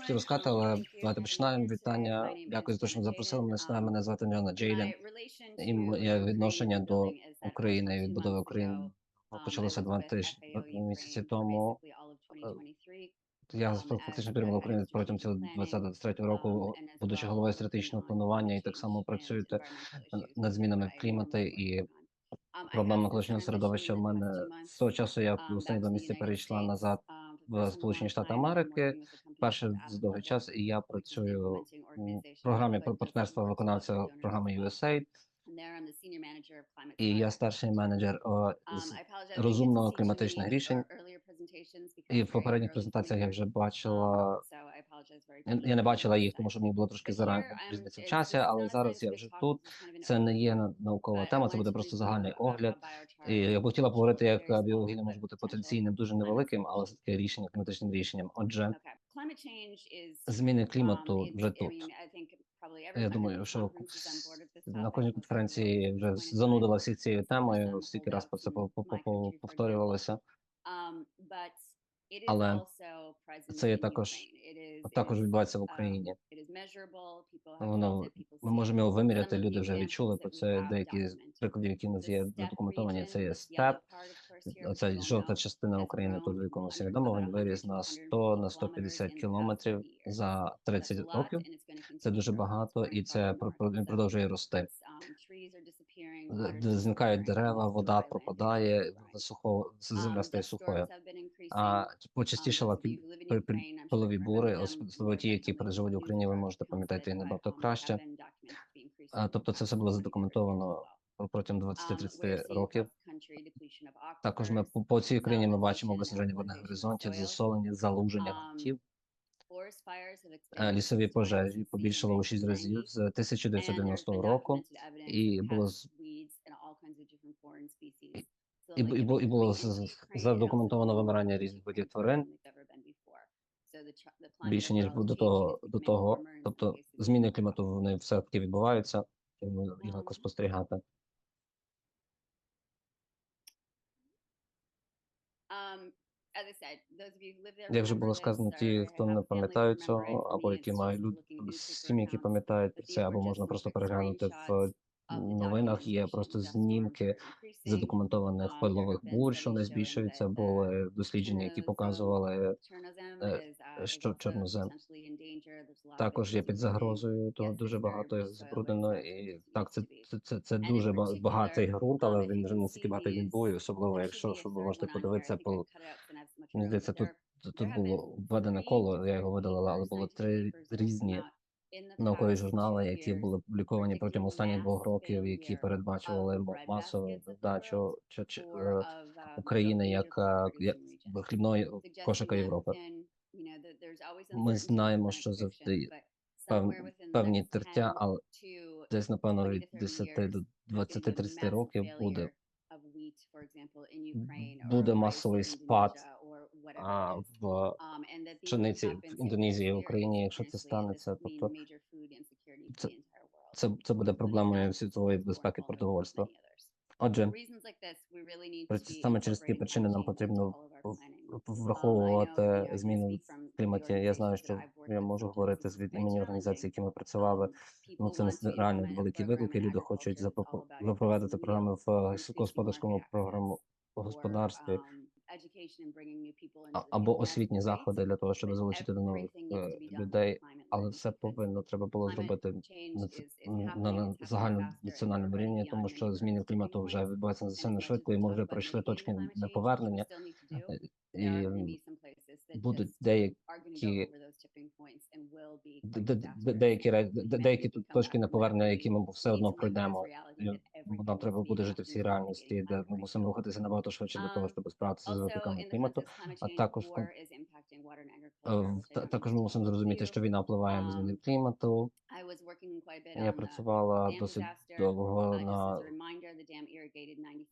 хотів розказати, але давайте починаємо. Вітання. Дякую за те, що запросили мене сюди. Мене звати Джона Джейден. І моє відношення до України і відбудови України почалося два тижні місяці тому. Я фактично перемогла Україну протягом цього 2023 року, будучи головою стратегічного планування, і так само працюєте над змінами клімату і проблеми колишнього середовища. В мене з того часу я в останні два місяці перейшла назад в Сполучені Штати Америки. Перше за довгий час, і я працюю у програмі про партнерство виконавця програми USAID. І я старший менеджер о, з розумного кліматичних рішень. І в попередніх презентаціях я вже бачила. Я я не бачила їх, тому що мені було трошки зарано різниця в часі, але зараз я вже тут. Це не є наукова тема, це буде просто загальний огляд. І я б хотіла поговорити, як біологія може бути потенційним, дуже невеликим, але все таки рішення кліматичним рішенням. Отже, зміни клімату вже тут. Я думаю, що на кожній конференції вже занудила всі цією темою, стільки раз по це повторювалося. Але це є також також відбувається в Україні. Воно ми можемо його виміряти. Люди вже відчули про це. Деякі з прикладів, які нас є задокументовані. Це є степ. Оця жовта частина України, тут якому всі відомо, він виріс на 100 на 150 кілометрів за 30 років. Це дуже багато, і це він продовжує рости. Зникають дерева, вода пропадає, сухо земля стає сухою. А почастішала пилові бури, особливо ті, які переживуть в Україні. Ви можете пам'ятати набагато краще. А, тобто, це все було задокументовано протягом 20-30 років. Також ми по, по цій країні ми бачимо виснаження водних горизонтів, засолення, залуження ґрунтів. Лісові пожежі побільшало у 6 разів з 1990 року, і було і, і, було, і було задокументовано вимирання різних видів тварин. Більше ніж до того до того, тобто зміни клімату вони все таки відбуваються, і їх легко спостерігати. Як вже було сказано, ті, хто не пам'ятають цього, або які мають люди сім'ї, які пам'ятають це, або можна просто переглянути в новинах. Є просто знімки задокументованих пилових бур, що не збільшуються. Були дослідження, які показували що чорнозем також є під загрозою. То дуже багато забруднено, і так це це це, це дуже багатий ґрунт, але він вже не стільки багатий він був, особливо якщо що ви можете подивитися по здається, тут тут було введене коло. Я його видалила, але було три різні наукові журнали, які були публіковані протягом останніх двох років, які передбачували масову здачу України як, хлібної кошика Європи. Ми знаємо, що завжди пев, певні тертя, але десь напевно від 10 до 20-30 років буде буде масовий спад а, в пшениці в Індонезії в Україні. Якщо це станеться, тобто це, це, це буде проблемою світової безпеки продовольства. Отже, саме через такі причини нам потрібно враховувати зміни в кліматі. Я знаю, що я можу говорити з від імені організації, які ми працювали. Ну це не реально великі виклики. Люди хочуть запровадити програми в сільськогосподарському програму господарстві або освітні заходи для того, щоб залучити до нових е, людей, але все повинно треба було зробити на, на загальному національному рівні, тому що зміни клімату вже відбуваються надзвичайно швидко, і ми вже пройшли точки неповернення, і будуть деякі деякі деякі точки неповернення, які ми все одно пройдемо. Нам треба буде жити в цій реальності, де ми мусимо рухатися набагато швидше для того, щоб справитися з викликами клімату. А також також ми мусимо зрозуміти, що війна впливає на зміни клімату. Я працювала досить довго на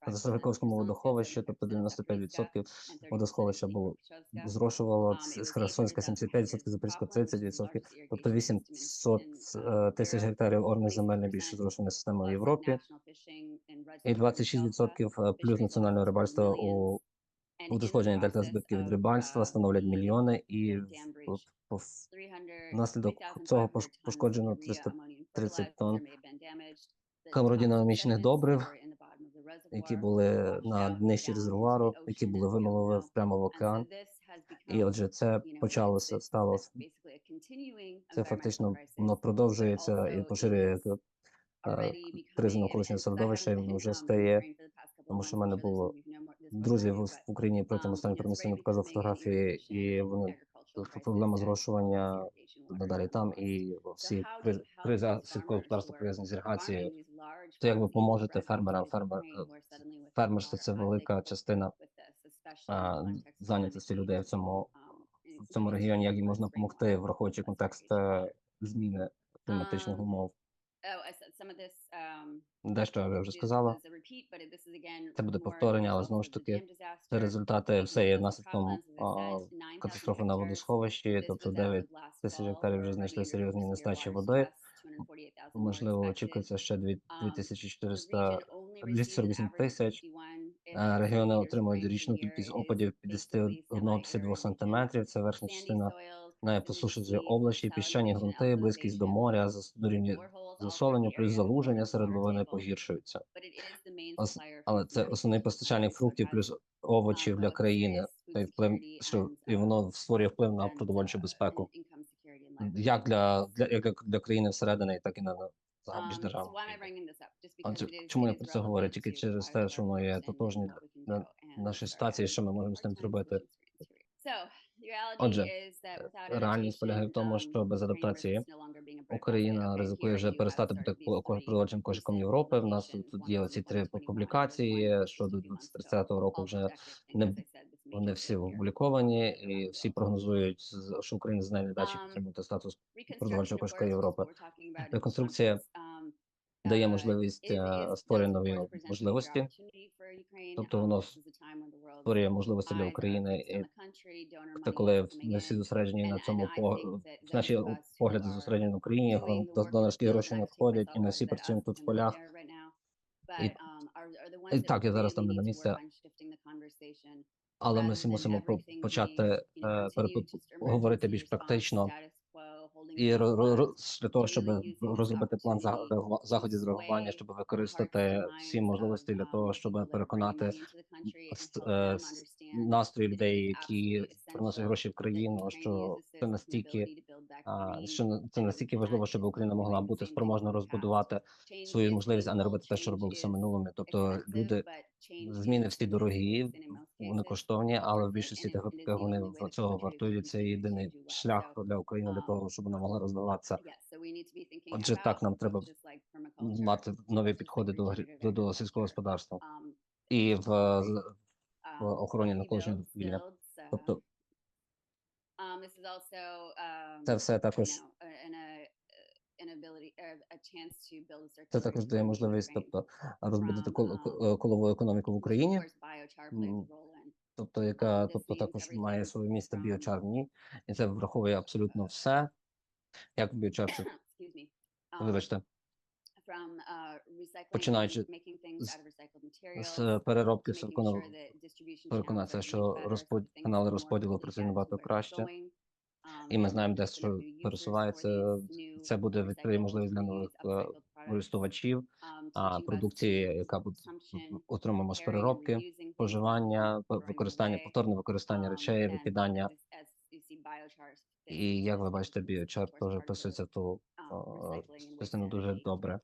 Засовиковському водоховищі, тобто 95% водосховища було зрошувало з Херсонська 75%, Запорізька 30%, тобто 800 е, тисяч гектарів орних земель найбільше зрошена система в Європі, і 26% плюс національного рибальства у Удошкодження дельта збитків від рибальства становлять мільйони, і внаслідок цього пош- пошкоджено 330 тонн камеродинамічних добрив, які були на днищі резервуару, які були вимилові прямо в океан. І отже, це почалося, стало це фактично воно продовжується і поширює кризу навколишнього середовища, і вже стає, тому що в мене було друзів в Україні протягом останніх пару місяців показував фотографії, і вони проблема зрошування надалі там, і всі криз- кризи сільського господарства пов'язані з іригацією. То як ви поможете фермерам? Фермер, е, фермерство це велика частина а, зайнятості людей в цьому в цьому регіоні. Як їм можна допомогти, враховуючи контекст е, зміни кліматичних умов? Дещо я вже сказала. Це буде повторення, але знову ж таки це результати все є наслідком катастрофи на водосховищі, тобто 9 тисяч гектарів вже знайшли серйозні нестачі води. Можливо, очікується ще дві- 2400 248 тисяч. Е, Регіони отримують річну кількість опадів 51-52 см. Це верхня частина найпосушливішої області, піщані ґрунти, близькість до моря, дорівнює засолення, плюс залуження середовини погіршуються. Ос- Але це основний постачальник фруктів плюс овочів для країни. Той вплив, що і воно створює вплив на продовольчу безпеку, як для, для як для- країни всередини, так і на загальність держави. Чому я про це говорю? Тільки через те, що воно є тотожні на нашій ситуації, що ми можемо з тим зробити. Отже, реальність полягає в тому, що без адаптації Україна ризикує вже перестати бути ко- кошиком Європи. В нас тут, є оці три публікації, що до 2030 року вже не вони всі опубліковані, і всі прогнозують, з- що Україна знайде дачі підтримувати статус продовольчого кошика Європи. Реконструкція дає можливість е, створює нові можливості, тобто воно створює можливості для України. І це коли ми всі зосереджені на цьому по наші погляди зосереджені на Україні, донорські гроші надходять, і ми всі працюємо тут в полях. І- і так, я зараз там не на місці, Але ми всі мусимо почати е, говорити більш практично і для того, щоб розробити план реагува- заходів з реагування, щоб використати всі можливості для того, щоб переконати е, настрої людей, які приносять гроші в країну, що це настільки що це настільки важливо, щоб Україна могла бути спроможна розбудувати свою можливість, а не робити те, що робилося в минулому. Тобто люди зміни всі дорогі, вони коштовні, але в більшості тих випадках вони цього вартують. Це єдиний шлях для України для того, щоб вона могла розвиватися. Отже, так нам треба Мати нові підходи до до, до сільського господарства і в, з- в охороні навколишнього довкілля. Тобто це все також це також дає можливість, тобто розбудити кол- колову економіку в Україні, тобто яка тобто також має своє місце біочар в ній, і це враховує абсолютно все. Як біочар це вибачте. починаючи з переробки силиконового переконатися, що розпод... канали розподілу працюють набагато краще, і ми знаємо, де що пересувається. Це буде відкриє можливість для нових е, користувачів, а продукції, яка буде отримаємо з переробки, споживання, використання, повторне використання речей, викидання. І як ви бачите, біочар теж вписується в ту частину дуже добре.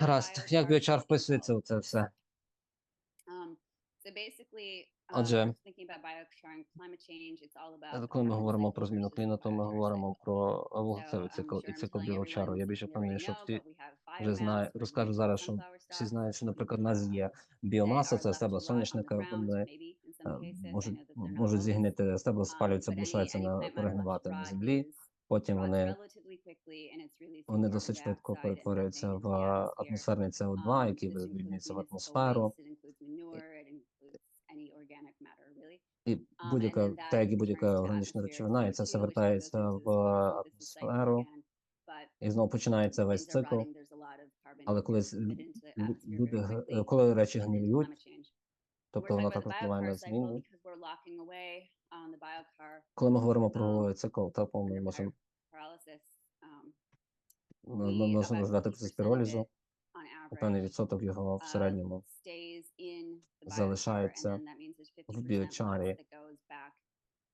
Гаразд, як біочар вписується у це все? Отже, Е, Коли ми говоримо про зміну клімату, ми говоримо про вуглецевий цикл і цикл біочару. Я більше впевнений, що всі вже знають, розкажу зараз, що всі знають, що, наприклад, у нас є біомаса, це стебла соняшника, вони можуть, можуть зігнити, стебла спалюються, залишаються на перегнивати на землі, потім вони, вони досить швидко перетворюються в атмосферний СО2, який вивільнюється в атмосферу, і будь-яка та як і будь-яка органічна речовина, і це все вертається в атмосферу, і знову починається весь цикл. Але коли люди коли речі гнилюють, тобто воно так впливає на зміни. Коли ми говоримо про цикл, то ми можемо ми можемо ждати процес піролізу, певний відсоток його в середньому залишається в біочарі.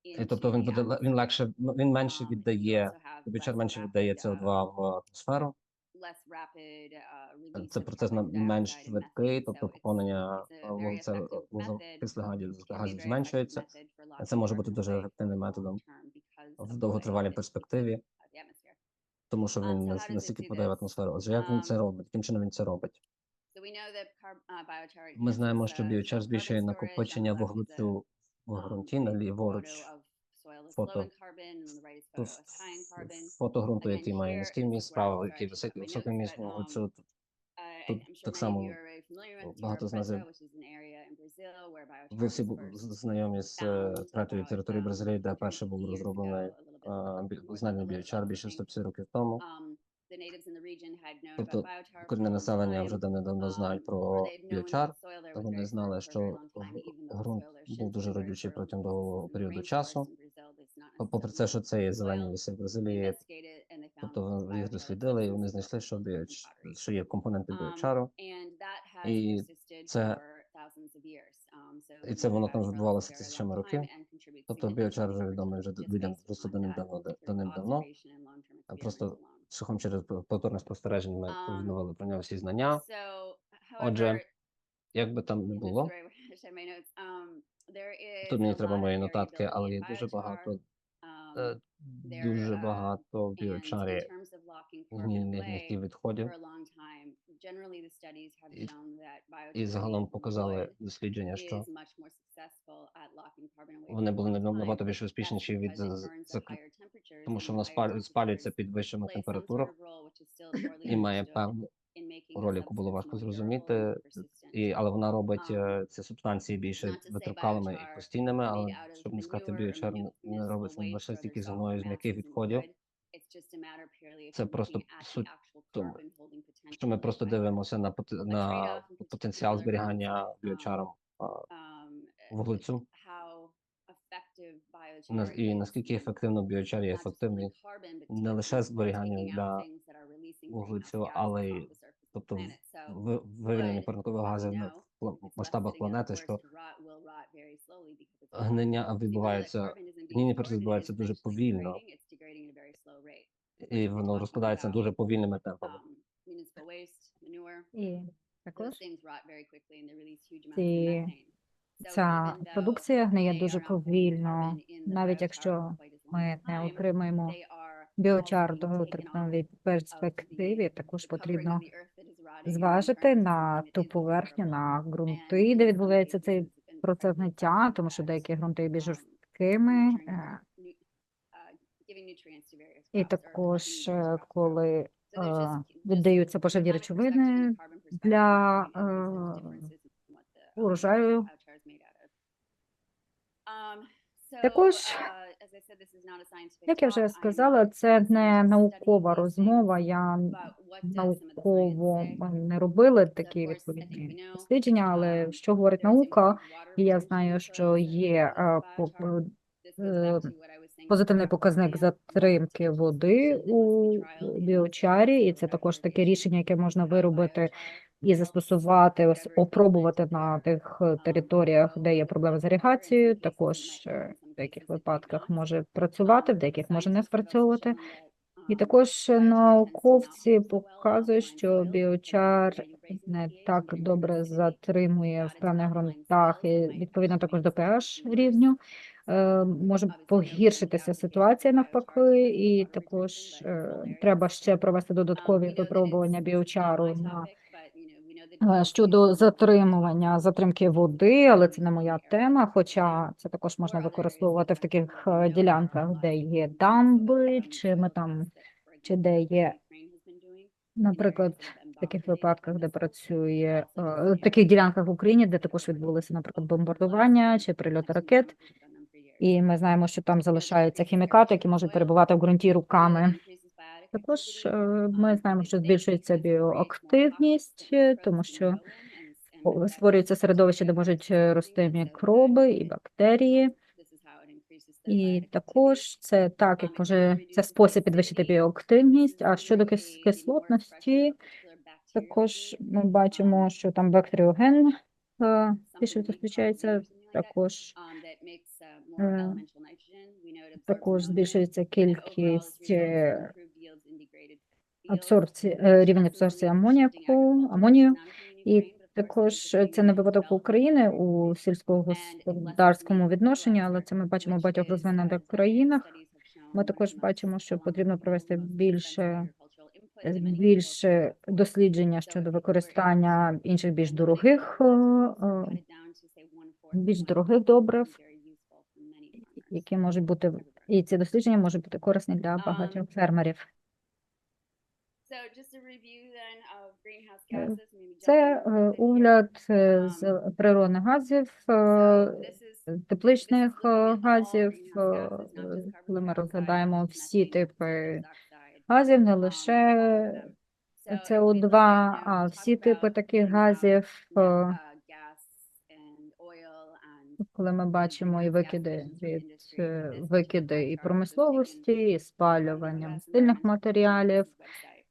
І, тобто він буде він легше, ну, він менше віддає, бюджет менше віддає CO2 в атмосферу. Е, це процес менш швидкий, тобто поповнення е, вуглекислих газів, газів зменшується. Це може бути дуже ефективним методом в довготривалій перспективі, тому що він настільки подає в атмосферу. Отже, як він це робить? Яким чином він це робить? Ми знаємо, що біочар збільшує накопичення вуглецю в ґрунті на ну, ліворуч фото. фото ґрунту, який має низький міст, справа, який високий, високий міст вуглецю. Тут так само багато з нас ви всі знайомі з е, третьої території Бразилії, де перше було розроблено знання біочар більше 150 років тому. Тобто корінне населення вже давно знають про біочар, та вони знали, що ґрунт був дуже родючий протягом довгого періоду часу. Попри тобто це, що це є зелені ліси в Бразилії, тобто їх дослідили, і вони знайшли, що біоч... що є компоненти біочару, і це і це воно там відбувалося тисячами років. Тобто біочар вже відомий вже людям просто давним давно, давним давно. Просто Сухом через повторне спостереження ми відновили про нього всі знання. Отже, як би там не було, тут мені треба мої нотатки, але є дуже багато. Е, дуже багато в біочарі гнівних відходів і загалом показали дослідження, що вони були набагато більш успішніші від тому, що вона спалюється під вищими температурах і має певну роль, яку було важко зрозуміти, і але вона робить е, ці субстанції більше витривкалими і постійними. Але щоб не сказати, біочер не робиться не лише тільки з гною з м'яких відходів. Це просто суть, що ми просто дивимося на на потенціал зберігання біочаром вуглецю і наскільки ефективно біочар є ефективний не лише зберігання для вуглецю, але й тобто вивільнення парникових газів ну, масштабах планети, що гнення відбувається, гнійний процес відбувається дуже повільно, і воно розпадається дуже повільними темпами. І також і ця продукція гниє дуже повільно, навіть якщо ми не отримаємо біочар до трикновій перспективі, також потрібно зважити на ту поверхню, на ґрунти, де відбувається цей процес гниття, тому що деякі ґрунти є більш жорсткими. Е, і також е, коли е, віддаються поживні речовини для урожаю. Також як я вже сказала, це не наукова розмова. Я науково не робила такі відповідні дослідження, але що говорить наука, і я знаю, що є е, позитивний показник затримки води у біочарі, і це також таке рішення, яке можна виробити. І застосувати ось опробувати на тих е, територіях, де є проблеми з іригацією, також в деяких випадках може працювати, в деяких може не спрацьовувати. І також е, науковці показують, що біочар не так добре затримує в певних ґрунтах і відповідно також до pH рівню. Е, може погіршитися ситуація навпаки, і також е, треба ще провести додаткові випробування біочару на Е, щодо затримування затримки води, але це не моя тема. Хоча це також можна використовувати в таких е, ділянках, де є дамби, чи ми там чи де є наприклад в таких випадках, де працює е, в таких ділянках в Україні, де також відбулися, наприклад, бомбардування чи прильоти ракет, і ми знаємо, що там залишаються хімікати, які можуть перебувати в ґрунті руками. Також е, ми знаємо, що збільшується біоактивність, е, тому що створюється середовище, де можуть е, рости мікроби і бактерії. І також це так, як може це спосіб підвищити біоактивність. А щодо кис- кислотності, також ми бачимо, що там бактеріоген більше зустрічається, також також збільшується кількість абсорбції, е, рівень абсорбції амоніаку, амонію. І також е, це не випадок України у сільськогосподарському відношенні, але це ми бачимо в багатьох розвинених країнах. Ми також бачимо, що потрібно провести більше більше дослідження щодо використання інших більш дорогих е, е, більш дорогих добрив, які можуть бути і ці дослідження можуть бути корисні для багатьох фермерів. Е, Це е, огляд е, з природних газів, тепличних газів, коли ми розглядаємо всі типи газів, не лише СО2, а всі типи таких газів, е, коли ми бачимо і викиди від викиди і промисловості, і спалювання стильних матеріалів.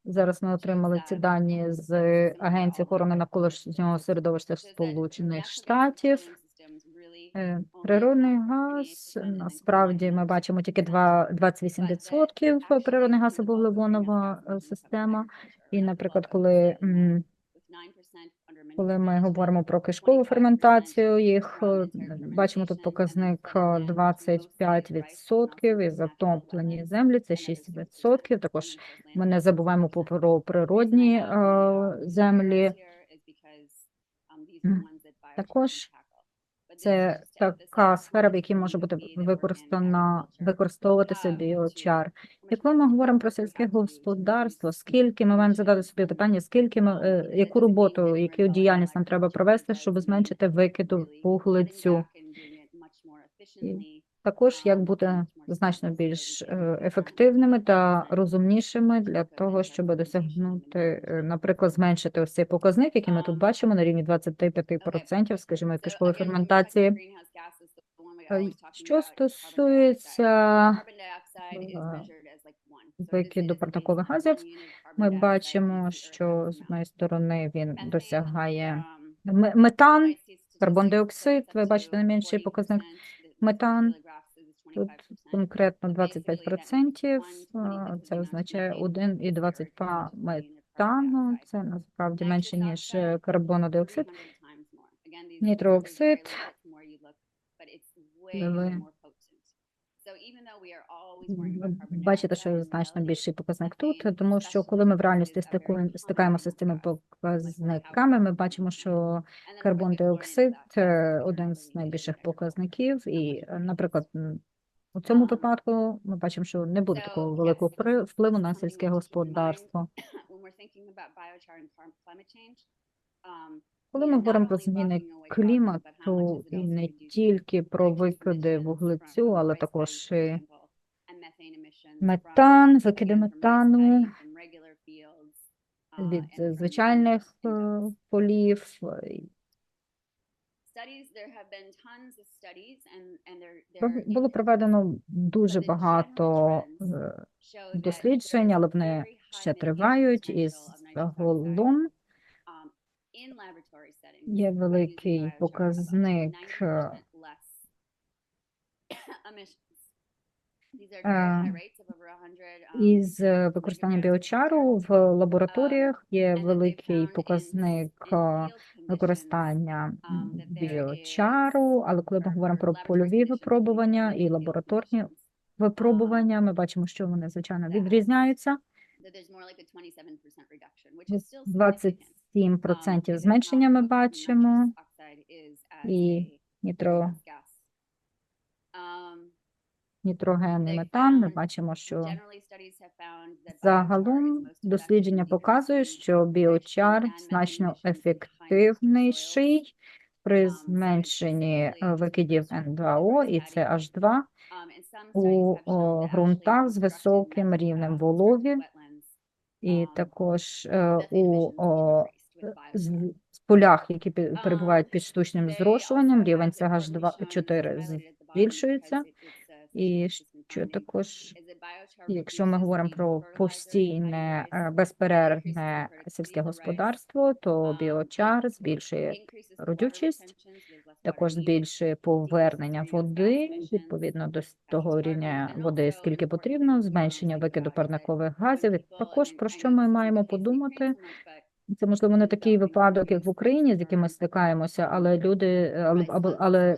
Зараз ми отримали ці дані з Агенції охорони навколишнього середовища Сполучених Штатів. Е, Природний газ, насправді ми бачимо тільки два- 28% природний газ або вуглеводнова е, система. І, наприклад, коли, коли ми говоримо про кишкову ферментацію, їх е, бачимо тут показник е, 25% і затоплені землі це 6%. Також ми не забуваємо про природні е, землі. Також Це така сфера, в якій може бути використана використовуватися біочар. Коли ми говоримо про сільське господарство, скільки ми маємо задати собі питання, скільки ми е, яку роботу, яку діяльність нам треба провести, щоб зменшити викиду вуглецю. Також як бути значно більш е, ефективними та розумнішими для того, щоб досягнути, е, наприклад, зменшити ось цей показник, який ми тут бачимо на рівні 25%, скажімо, кишкової ферментації. Е, Що стосується викиду парникових газів, ми бачимо, що з однієї сторони він досягає ме- метан, карбон-диоксид, ви бачите найменший показник метан. Тут конкретно 25%, а, це означає 1,22 метану, це насправді менше, ніж е, карбонодиоксид. Нітрооксид, ви Бачите, що значно більший показник тут, тому що коли ми в реальності стикаємося з цими показниками, ми бачимо, що карбон-диоксид е, один з найбільших показників, і, наприклад, у цьому випадку ми бачимо, що не буде такого великого впливу на сільське господарство. Коли ми говоримо про зміни клімату і не тільки про викиди вуглецю, але також і метан, викиди метану від е, звичайних е, полів, е, було проведено дуже багато е, досліджень, але вони ще тривають, і загалом. є великий показник із е, використанням біочару в лабораторіях. Є великий показник е, використання біочару, але коли ми говоримо про польові випробування і лабораторні випробування, ми бачимо, що вони звичайно відрізняються. 27% зменшення ми бачимо, і нітро, нітроген і метан. Ми бачимо, що загалом дослідження показує, що біочар значно ефективніший при зменшенні е, викидів N2O і CH2 у о, ґрунтах з високим рівнем вологи, і також е, у о, з- полях, які перебувають під штучним зрошуванням, рівень CH2 4 збільшується. І що також, якщо ми говоримо про постійне е, безперервне сільське господарство, то біочар збільшує родючість, також збільшує повернення води відповідно до того рівня води, скільки потрібно, зменшення викиду парникових газів. І також про що ми маємо подумати? Це можливо не такий випадок, як в Україні, з яким ми стикаємося, але люди, але, але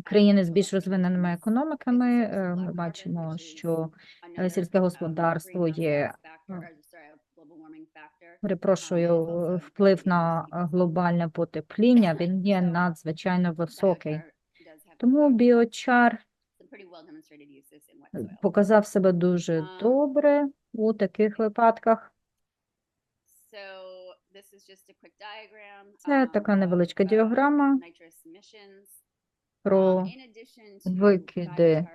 країни з більш розвиненими економіками, е, ми бачимо, що е, сільське господарство є, е, перепрошую, е, вплив на глобальне потепління, він є надзвичайно високий. Тому біочар показав себе дуже Um, добре у таких випадках. Це така невеличка діаграма Про викиди,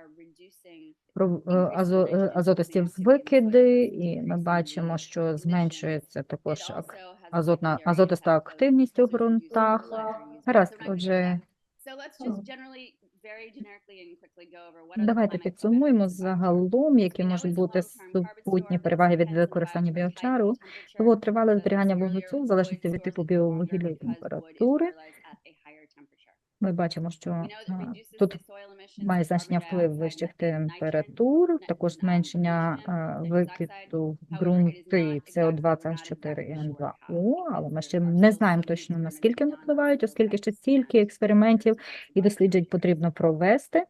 про е, азо, е, азотистів викиди, і ми бачимо, що зменшується також азотна, азотиста активність у ґрунтах. Гаразд, отже, давайте підсумуємо загалом, які можуть бути супутні переваги від використання біочару. Того тривале зберігання вуглецю в залежності від типу біовугілля і температури. Ми бачимо, що а, тут має значення вплив вищих температур, також зменшення викиду в ґрунти СО2, CH4 і N2O, але ми ще не знаємо точно, наскільки вони впливають, оскільки ще стільки експериментів і досліджень потрібно провести.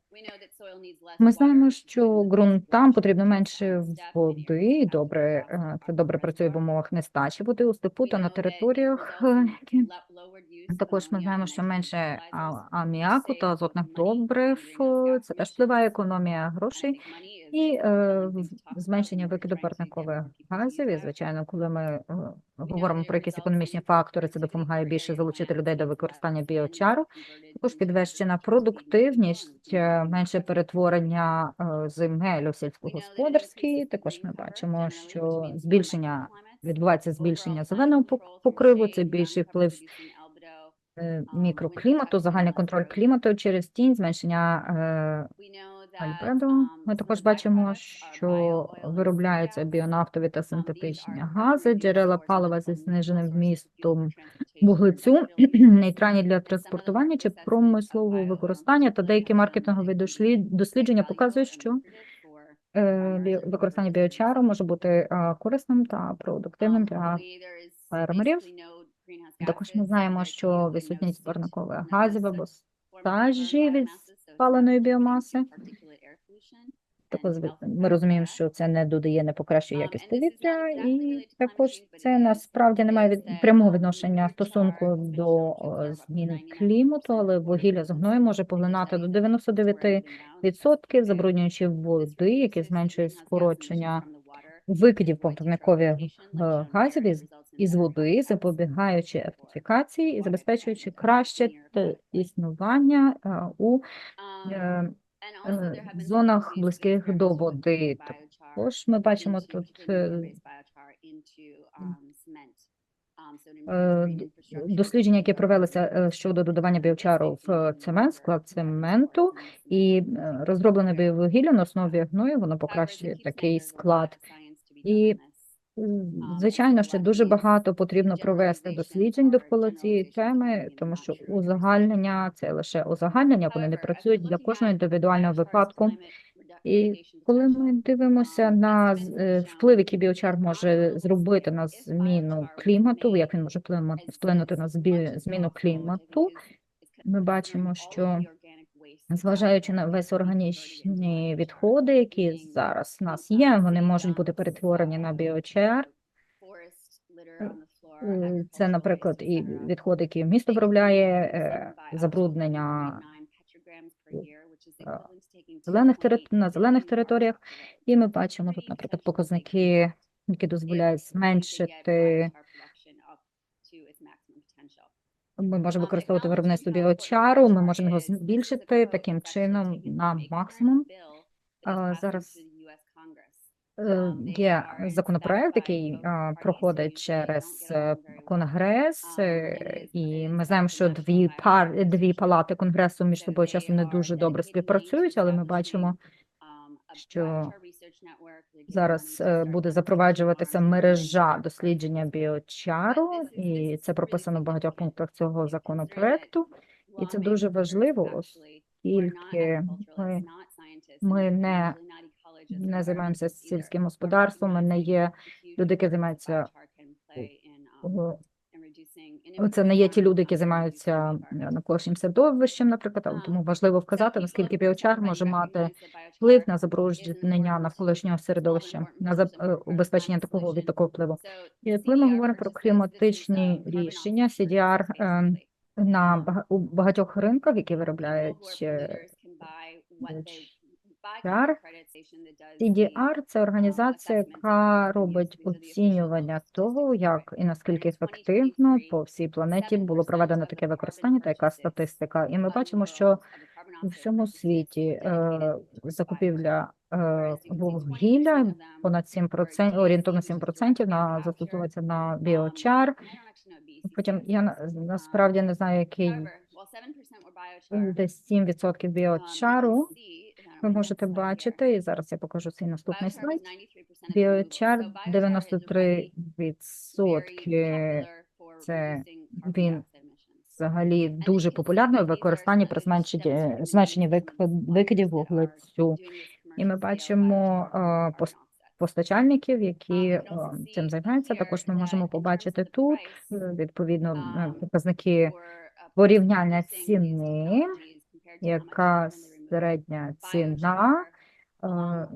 Ми знаємо, що ґрунтам потрібно менше води, і добре, е, це добре працює в умовах нестачі води у степу та на територіях, е, які також ми знаємо, що менше аміаку та азотних добрив, це теж впливає економія грошей і е, зменшення викиду парникових газів. І, звичайно, коли ми е, говоримо про якісь економічні фактори, це допомагає більше залучити людей до використання біочару. Також підвищена продуктивність, е, менше перетворення е, земель у сільськогосподарські. Також ми бачимо, що збільшення відбувається збільшення зеленого покриву, це більший вплив е, мікроклімату, загальний контроль клімату через тінь, зменшення е, альбедо. Ми також бачимо, що виробляються біонафтові та синтетичні гази, джерела палива зі зниженим вмістом вуглецю, нейтральні для транспортування чи промислового використання, та деякі маркетингові дослідження показують, що використання біочару може бути е, корисним та продуктивним для фермерів. Також ми знаємо, що відсутність парникових газів або стажі від спаленої біомаси. Також ми розуміємо, що це не додає, не покращує якість повітря, і також це насправді не має від прямого відношення стосунку до е, змін клімату, але вугілля з гною може поглинати до 99%, забруднюючи води, які зменшують скорочення викидів парникових е, газів із, із води, запобігаючи ефектифікації і забезпечуючи краще існування е, у е, зонах близьких до води. Також ми бачимо тут е, е, дослідження, які провелися щодо додавання біочару в цемент, склад цементу, і розроблене біовугілля на основі гною, воно покращує такий склад. І Звичайно, ще дуже багато потрібно провести досліджень довкола цієї теми, тому що узагальнення це лише узагальнення, вони не працюють для кожного індивідуального випадку. І коли ми дивимося на е, вплив, який біочар може зробити на зміну клімату, як він може вплину- вплинути на збі- зміну клімату, ми бачимо, що зважаючи на весь органічні відходи, які зараз в нас є, вони можуть бути перетворені на біочар. Е, Це, наприклад, і відходи, які місто виробляє, е, забруднення е, зелених на зелених територіях. І ми бачимо тут, наприклад, показники, які дозволяють зменшити. Ми можемо використовувати виробництво біочару, ми можемо його збільшити таким чином на максимум. Зараз Е, Є законопроект, який проходить через е, Конгрес, е, і ми знаємо, що дві пар дві палати Конгресу між собою часом не дуже добре співпрацюють, але ми бачимо, що зараз е, буде запроваджуватися мережа дослідження біочару, і це прописано в багатьох пунктах цього законопроекту. І це дуже важливо, оскільки ми, ми не, не займаємося сільським господарством, ми не є люди, які займаються це не є ті люди, які займаються е, навколишнім середовищем, наприклад, але тому важливо вказати, наскільки біочар може мати вплив на забруднення навколишнього середовища, на заб- е, такого від такого впливу. І коли ми говоримо про кліматичні рішення, CDR е, на у багатьох ринках, які виробляють CDR, CDR – це організація, яка робить оцінювання того, як і наскільки ефективно по всій планеті було проведено таке використання та яка статистика. І ми бачимо, що у всьому світі е, закупівля е, вугілля понад 7%, орієнтовно 7% на застосовується на біочар. Потім я на- насправді не знаю, який десь 7% біочару. Ви можете бачити, і зараз я покажу цей наступний слайд. Біочар 93% це він взагалі дуже популярний у використанні при зменшенні, зменшенні вик- викидів вуглецю. І ми бачимо е, постачальників, які е, цим займаються. Також ми можемо побачити тут е, відповідно е, показники порівняння ціни, яка середня ціна. е,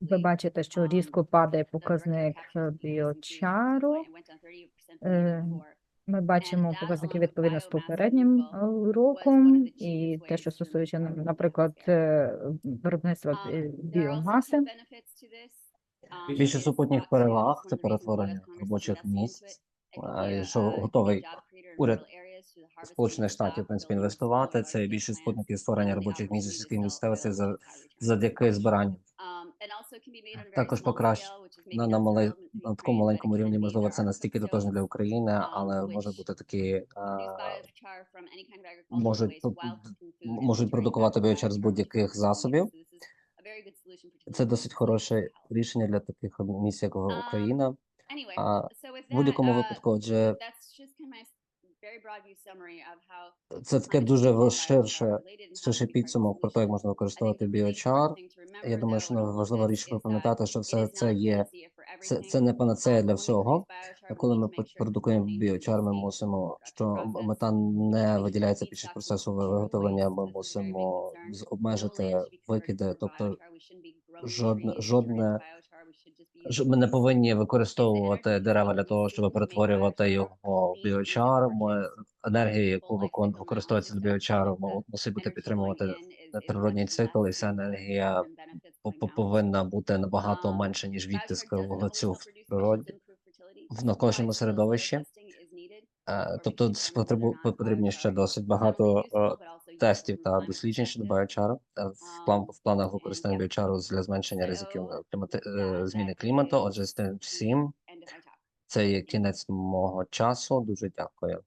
Ви бачите, що різко падає показник біочару. Е, Ми бачимо показники відповідно з попереднім роком і те, що стосується, наприклад, е, виробництва біомаси. Більше супутніх переваг це перетворення робочих місць, що готовий уряд Сполучених Штатів в принципі інвестувати. Це більше спутники створення робочих місць у сільській місцевості за- завдяки збиранню. Також покращ На, на, мале, на такому маленькому рівні, можливо, це настільки тотожно для України, але може бути такі можуть можуть продукувати біочар з будь-яких засобів. Це досить хороше рішення для таких місць, як Україна. А В в будь-якому випадку, отже, це таке дуже в- ширше, підсумок про те, як можна використовувати біочар. Я думаю, що важлива річ пам'ятати, що все це є. це, це не панацея для всього. Коли ми продукуємо біочар, ми мусимо, що м- метан не виділяється під час процесу виготовлення. Ми мусимо обмежити викиди, тобто жодне жодне ми не повинні використовувати дерева для того, щоб перетворювати його в біочар. Ми енергія, яку використовується для біочару, мусить бути підтримувати природній цикл, і ця енергія по- по- повинна бути набагато менше ніж відтиск вуглецю в природі в навколишньому середовищі. Е, Тобто потрібні ще досить багато е, тестів та досліджень щодо біочару е, в план в планах використання біочару для зменшення ризиків клімати е, зміни клімату. Отже, з тим всім це є кінець мого часу. Дуже дякую.